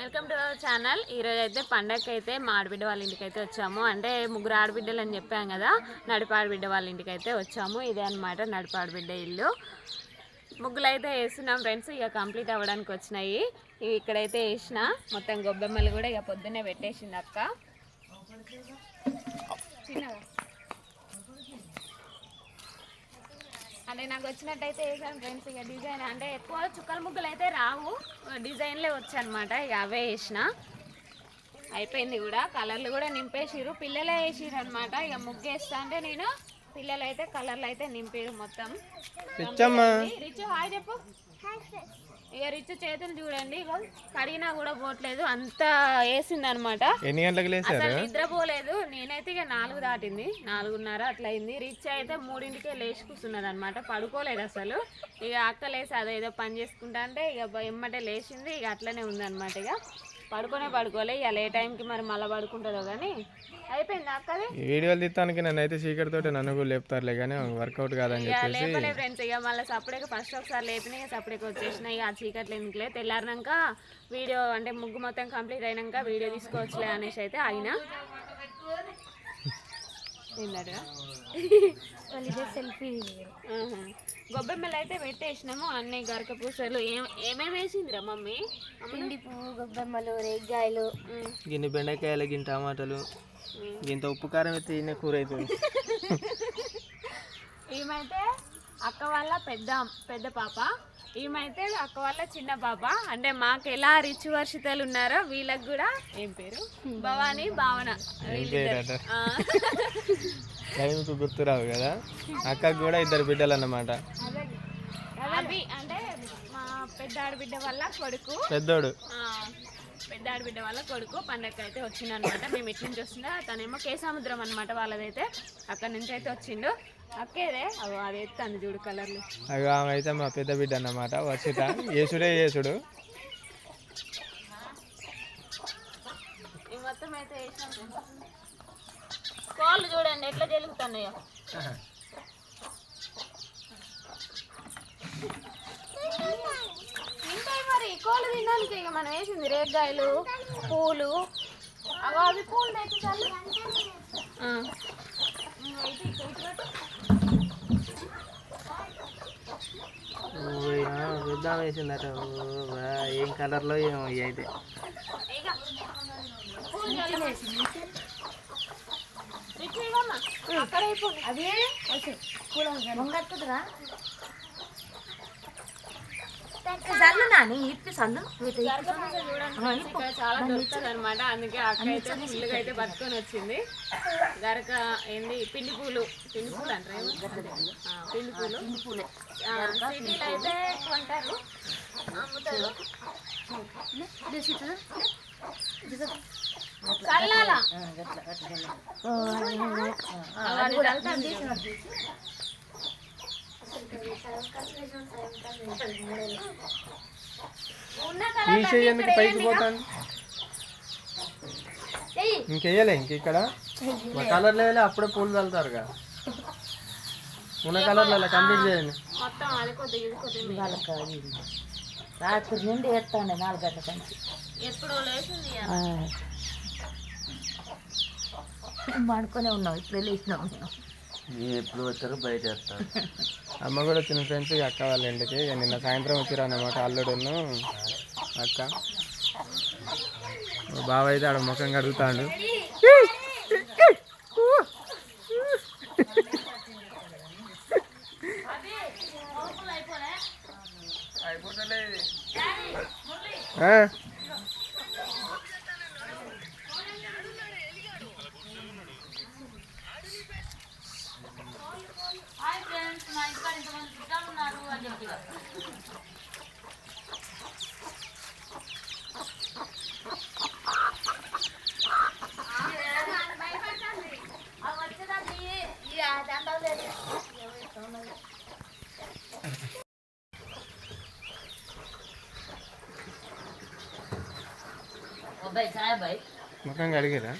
Welcome to our channel ఈరోజు అయితే పండగకి అయితే మా ఆడబిడ్డ వాళ్ళ ఇంటికి అయితే వచ్చాము. అంటే ముగ్గురు ఆడబిడ్డలు అని చెప్పాం కదా నడిపి ఆడబిడ్డ వాళ్ళ ఇంటికి అయితే వచ్చాము. ఇదే అనమాట నడిపి ఆడబిడ్డ ఇల్లు. ముగ్గులు అయితే వేస్తున్నాం ఫ్రెండ్స్ ఇక కంప్లీట్ అవ్వడానికి వచ్చినాయి. ఇవి ఇక్కడైతే వేసిన మొత్తం గొబ్బెమ్మలు కూడా ఇక పొద్దున్నే పెట్టేసింది అక్క. చిన్నగా అంటే నాకు వచ్చినట్టయితే వేసాను ఫ్రెండ్స్ ఇక డిజైన్ అంటే ఎక్కువ చుక్కల ముగ్గులు అయితే రావు. డిజైన్లే వచ్చాయన్నమాట ఇక అవే వేసిన అయిపోయింది కూడా కలర్లు కూడా నింపేసిరు పిల్లలే వేసిరు అనమాట ఇక ముగ్గు వేస్తా అంటే నేను పిల్లలు అయితే కలర్లు అయితే నింపారు మొత్తం. రిచ్ హాయ్ చెప్పు. ఇక రిచ్ చేతులు చూడండి ఇక కడిగినా కూడా పోవట్లేదు. అంత వేసింది అనమాట ఎన్ని గంటలకు లేచారు అసలు నిద్రపోలేదు. నేనైతే ఇక నాలుగు దాటింది. నాలుగున్నర అట్లా అయింది రిచ్ అయితే మూడింటికే లేచి కూర్చున్నది అనమాట పడుకోలేదు అసలు. ఇక అక్క లేసి అదేదో పని చేసుకుంటా అంటే ఇక ఎమ్మటే లేచింది. ఇక అట్లనే ఉందన్నమాట ఇక. పడుకోనే పడుకోలే ఇక ఏ టైంకి మరి మళ్ళీ పడుకుంటుందో కానీ అయిపోయింది అక్కది ఈ వీడియోలు తీస్తానికి నన్ను అయితే చీకటి తోటి నన్ను కూడా లేపుతారులే కానీ వర్కౌట్ కాదని ఇక చెప్పేసి. లేపలే ఫ్రెండ్స్ ఇక మళ్ళీ సపరేట్గా ఫస్ట్ ఒకసారి లేపిన ఇక సపరేట్గా వచ్చేసిన ఇక ఆ చీకట్లు ఎందుకులే. తెల్లారినాక వీడియో అంటే ముగ్గు మొత్తం కంప్లీట్ అయినాక వీడియో తీసుకోవచ్చులే అనేసి అయితే ఆయన ఏంటంటే సెల్ఫీ. గొబ్బెమ్మలు అయితే పెట్టేసినాము అన్నీ గరక పూసలు. ఏం ఏమేమి వేసిందిరా మమ్మీ? పిండి పువ్వు గొబ్బెమ్మలు రేగ్గాయలు. ఉమ్, గిన్ని బెండకాయలు గిన్ని టమాటాలు. ఇంత ఉప్పు కారం అయితే ఈయన కూర అవుతుంది ఈమైతే అక్క వాళ్ళ పెద్ద పెద్ద పాప. ఈమైతే అక్క వాళ్ళ చిన్న పాప అంటే మాకు ఎలా రిచ్ వర్షితలు ఉన్నారో వీళ్ళకి కూడా ఏం పేరు? భవానీ భావన. టైంకు గుర్తురావు కదా? అక్కకు కూడా ఇద్దరు బిడ్డలు అన్నమాట. అంటే మా పెద్ద ఆడబిడ్డ వల్ల కొడుకు. పెద్దోడు. పెద్ద ఆడబిడ్డ వాళ్ళ కొడుకు పండగకి అయితే వచ్చిండు అనమాట మేము ఇటు నుంచి వస్తుందా తనేమో కేసముద్రం అనమాట వాళ్ళదైతే. అక్కడ నుంచి అయితే వచ్చిండు. అక్కేదే అవి అది ఎత్తాను చూడు కలర్లు. అవి ఆమె అయితే మా పెద్ద బిడ్డ అన్నమాట. వచ్చిట యేసుడే యేసుడు. మొత్తం అయితే. కోళ్ళు చూడండి ఎట్లా జరుగుతున్నాయో తింటాయి మరి. కోళ్ళు తినడానికి ఇక మనం వేసింది రేగ్గాయలు పూలు. అవి పూలు చూద్దాం వేసిందట. ఏం కలర్లో ఏమో అయితే. అదే ముంగట్టురా నాని ఇప్పి ఇక్కడ చాలా దొరుకుతుంది అనమాట అందుకే అక్క అయితే ఫుల్గా అయితే పట్టుకొని వచ్చింది. గరక ఏంది? పిండి పూలు. పిండి పూలు అంటారు పిండి పూలు. సిటీలో అయితే కొంటారు అమ్ముతారు. కలర్ తీసేయి ఎందుకు పైకి పోతాను ఇంకెయ్యలే ఇంక ఇక్కడ మా కలర్ లేవలే అప్పుడే పూలు చల్లుతారుగా ఉన్న కలర్లలో కంప్లీట్ చేయండి. రాత్రి నుండి ఎత్తాండి నాలుగు గంటల కంచి ఎప్పుడు. పడుకొనే ఉన్నాం ఇప్పుడు లేచినాం. ఎప్పుడు వచ్చారు బయట వేస్తారు అమ్మ కూడా వచ్చిన ఫ్రెండ్స్ ఇక అక్క వాళ్ళ ఇంటికి. ఇక నిన్న సాయంత్రం వచ్చిరా అన్నమాట అల్లుడును అక్క. మా బావ అయితే ఆడ ముఖం కడుగుతాడు ఆ? హాయ్ ఫ్రెండ్స్ మా ఇంటికాడ ఇంతమంది చుట్టాలు ఉన్నారు అని చెప్పి ముఖం కడిగిరా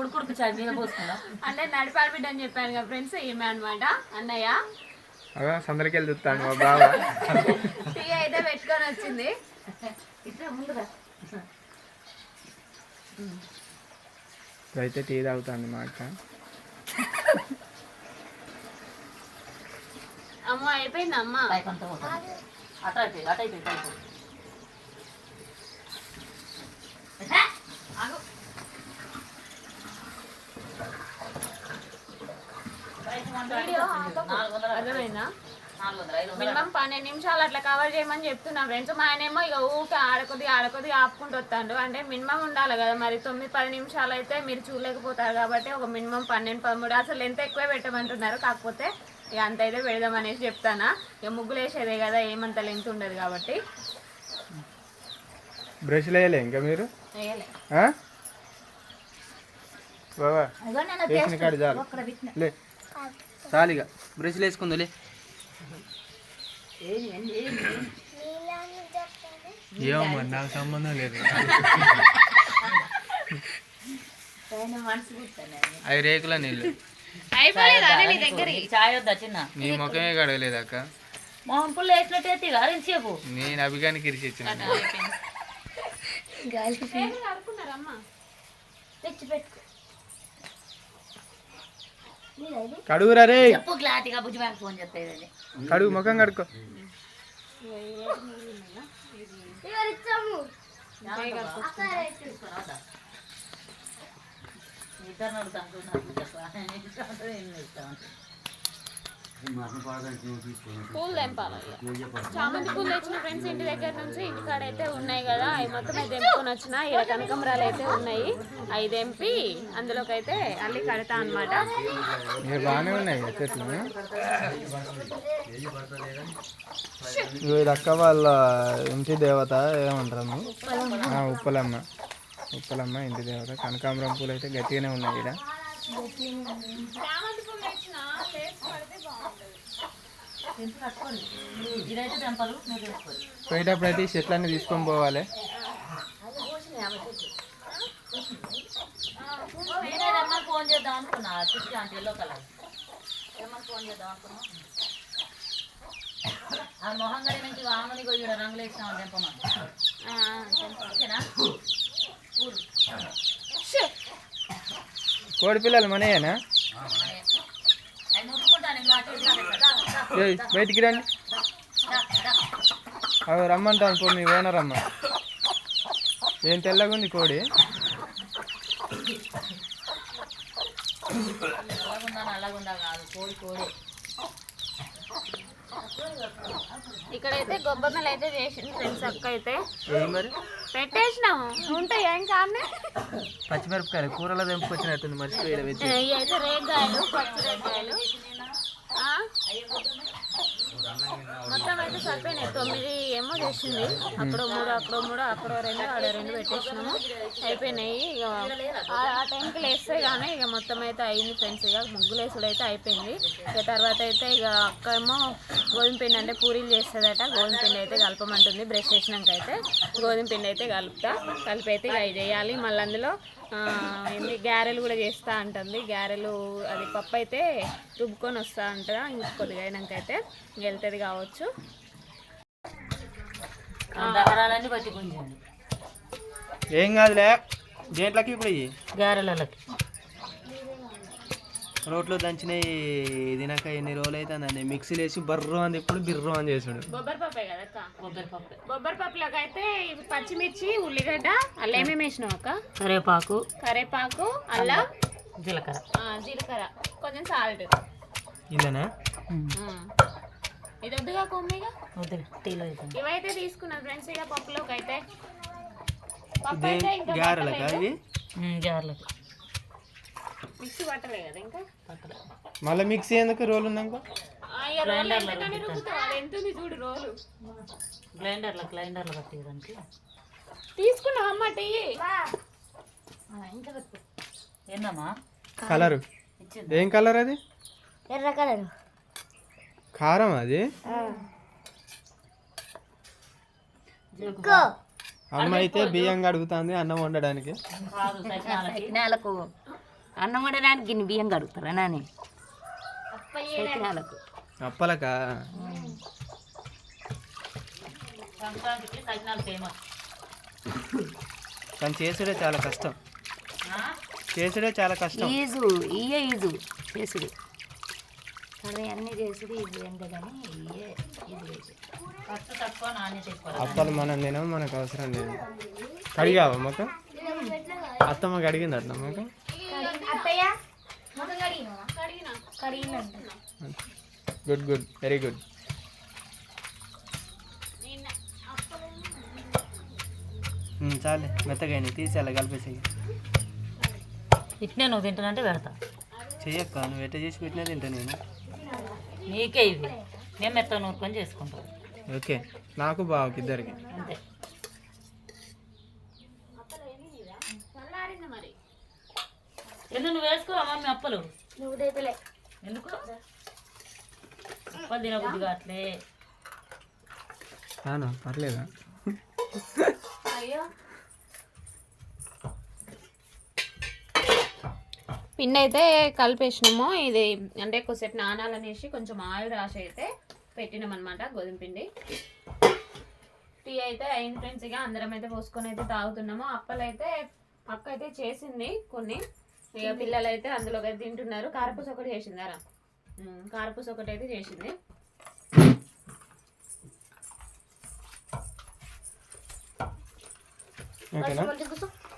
ఉడుకుడుకు చాయ్ మీద పోసుకున్నా. అంటే నడిపాడు బిడ్డ అని చెప్పాను కదా ఫ్రెండ్స్ ఈమె అనమాట అన్నయ్య. అగా సందరికి వెళ్ళి చూస్తాను మా బావ. టీ అయితే పెట్టుకొని వచ్చింది. అయితే టీ తాగుతాను మా అక్క. అమ్మ అయిపోయింది అమ్మ? పోతుంది అటు అటు మినిమం పన్నెండు నిమిషాలు అట్లా కవర్ చేయమని చెప్తున్నా ఫ్రెండ్స్ మా ఆయనేమో ఇక ఊరికే ఆడకొద్ది ఆడకొద్ది ఆపుకుంటూ వస్తాడు. అంటే మినిమం ఉండాలి కదా మరి తొమ్మిది పది నిమిషాలు అయితే మీరు చూడలేకపోతారు కాబట్టి ఒక మినిమం పన్నెండు పదమూడు అసలు ఎంత ఎక్కువ పెట్టమంటున్నారు. కాకపోతే అంత అయితే పెడదాం అనేసి చెప్తానా. ఇక ముగ్గులు వేసేదే కదా ఏమంత లెంత్ ఉండదు కాబట్టి. బ్రష్ వేయలే ఇంకా మీరు? ఆ? బావా వేసిన కాడి చాలు. లే చాలు ఇక. బ్రష్లు వేసుకుందిలే ఏమో మరి నాకు సంబంధం లేదు. అవి రేకుల నీళ్ళు. నీ దగ్గర చాయ్ వద్దా చిన్న? నీ ముఖమే గడవలేదు అక్క? మొహం పుల్ల వేసినట్టు ఎత్తి అరించేపు నేను అభిగానికి ఇరిచి ఇచ్చిన. కడుగురా రే చెప్పు క్లారిటీగా ఫోన్ కడుగు ముఖం కడుక్కో. ఇద్దరు అడుగుతాను పూలు తెంపాలి ఇక. చామంతి పూలు తెచ్చిన ఫ్రెండ్స్ ఇంటి దగ్గర నుంచి ఇంటికాడ అయితే ఉన్నాయి కదా. అవి మొత్తం అయితే తెంపుకొని వచ్చిన. ఇక్కడ కనకంబరాలు అయితే ఉన్నాయి. అవి తెంపి అందులోకి అయితే అల్లి కడతా అనమాట ఇక బాగానే ఉన్నాయి చెట్లు. ఇది అక్క వాళ్ళ ఇంటి దేవత ఏమంటారు ఆ, ఉప్పలమ్మ. ఉప్పలమ్మ ఇంటి దేవత. కనకాంబరం పూలు అయితే గట్టిగానే ఉన్నాయి ఇక్కడ పోయేటప్పుడు అయితే ఈ చెట్లన్నీ తీసుకొని పోవాలి. ఫోన్ చేద్దాం అనుకున్నా చిట్టి అంటే ఎల్లో కలర్ ఫోన్ చేద్దాం అనుకున్నా ఆ మొహం గడి రంగులు ఓకేనా? కోడి పిల్లలు మనయేనా? బయటికి రండి. అవి రమ్మంటాను పో మీ ఓనరమ్మ ఏం తెల్లగా ఉంది కోడి? కాదు కోడి కోడి. ఇక్కడైతే గొబ్బెమ్మలు అయితే చేసింది ఫ్రెండ్స్ అక్క అయితే పెట్టేసినాము ఉంటాయి ఏం కానీ పచ్చిమిరపకాయలు కూరలో తెంపుకొచ్చినట్టుంది మర్చిపోయి అయితే రేగాయలు పచ్చి రేగాయలు ఆ? మొత్తం అయితే సరిపోయినాయి. తొమ్మిది ఏమో చేసింది. అక్కడో మూడు అక్కడ మూడు అక్కడో రెండు ఆడ రెండు పెట్టేసినాము. అయిపోయినాయి. ఇక ఆ- టైంకి లేస్తే కానీ ఇక మొత్తం అయితే అయింది ఫ్రెండ్స్. ఇక ముగ్గులు వేసుడు అయితే అయిపోయింది. ఇక తర్వాత అయితే ఇక అక్క ఏమో గోధుమ పిండి అంటే పూరీలు చేస్తుందట. గోధుమ పిండి అయితే కలపమంటుంది. బ్రష్ చేసినాక అయితే గోధుమ పిండి అయితే కలుపుతా. కలిపి అయితే ఇక చేయాలి. మళ్ళీ అందులో ఆ, ఏంది గ్యారెలు కూడా చేస్తా అంటుంది. గ్యారెలు అది పప్పు అయితే రుబ్బుకొని వస్తా అంటారా ఇంక కొద్దిగా అయినాక అయితే వెళ్తుంది కావచ్చు. ఏం కాదులే దేంట్లోకి ఇప్పుడు గారెలకి. రోట్లో దంచినవి తినక ఎన్ని రోజులు అవుతుందండి మిక్సీలో వేసి బర్రు అని ఇప్పుడు బిర్రు అని చేసుడు. బొబ్బరి పప్పే కదా పప్పు. బొబ్బరి పప్పులోకి అయితే పచ్చిమిర్చి ఉల్లిగడ్డ అల్లం ఏమేమి వేసినావు అక్క? కరివేపాకు. కరేపాకు అల్లం జీలకర్ర. ఆ, జీలకర్ర. కొంచెం సాల్ట్. ఇదేనా ఇది వద్దుగా కొమ్మిగా ఇవైతే తీసుకున్నాను ఫ్రెండ్స్ ఇక పప్పులోకి అయితే పప్పు అయితే ఇంకా గారెలకా పట్టలేదు. ఇవి? గారెలకి. మిక్సీ పట్టలే కదా ఇంకా? మళ్ళీ మిక్సీ ఎందుకు రోల్ ఉన్నాక ఉంది చూడు రోలు. గ్రైండర్లో గ్రైండర్లో పట్టేదానికి తీసుకున్నావు అమ్మ టీ. ఏందమ్మా? కలరు. ఇచ్చింది? ఏం కలర్ అది? ఎర్ర కలర్. కారం అది? అమ్మ అయితే బియ్యం కడుగుతుంది అన్నం వండడానికి. అన్నం వండడానికి గిన్నె బియ్యం కడుగుతారా నాని? సకినాలకు అప్పలకా? సంక్రాంతికి సజ్జనాలు ఫేమస్. కానీ చేసుడే చాలా కష్టం. చేసుడే చాలా కష్టం. ఈజు ఇయే ఈజు చేసుడు. కానీ అన్నీ చేసుడు ఇది కానీ ఇయే ఇది వేసి ఖర్చు తక్కువ నాణ్యత ఎక్కువ. అప్పలు మనం తినం మనకు అవసరం లేదు. కడిగావా మాకు అత్తమ్మ కడిగింది అట్లా మాకు గుడ్ గుడ్ వెరీ గుడ్ చాలే మెత్తగా తీసి అలా కలిపేసేయి. ఇట్నే నువ్వు తింటానంటే పెడతా. చెయ్యక్క నువ్వు ఎట్ట చేసి పెట్టినా తింటా నేను. నీకే ఇవి. మేము మెత్త నూరుకొని చేసుకుంటాం. ఓకే నాకు బావకి ఇద్దరికి. అంతే. ఎందుకు నువ్వు వేసుకోవా మమ్మీ అప్పలు. ఎందుకు? అప్పలు తినబుద్ధి కావట్లే. అవునా పర్లేదా? పిండి అయితే కలిపేసినాము. ఇది అంటే కొద్దిసేపు నానాలనేసి కొంచెం ఆయిల్ రాసి అయితే పెట్టినాం అనమాట గోధుమ పిండి. టీ అయితే అయిన ఫ్రెండ్స్. ఇక అందరం అయితే పోసుకొని అయితే తాగుతున్నాము. అప్పలు అయితే అక్క అయితే చేసింది కొన్ని. ఇక పిల్లలు అయితే అందులో అయితే తింటున్నారు. కారపూస ఒకటి చేసిందారా ఉమ్, కారపూస ఒకటి అయితే చేసింది. ఓకేనా?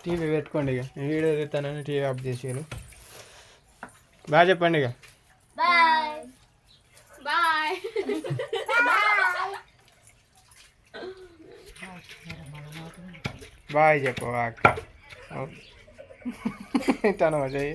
టీవీ పెట్టుకోండి ఇక. ఈ వీడియో తీస్తానని టీవీ ఆఫ్ చేసేయాలి బాగా చెప్పండి ఇక. బాయ్. బాయ్. చెప్పు అక్క. తను చెయ్యి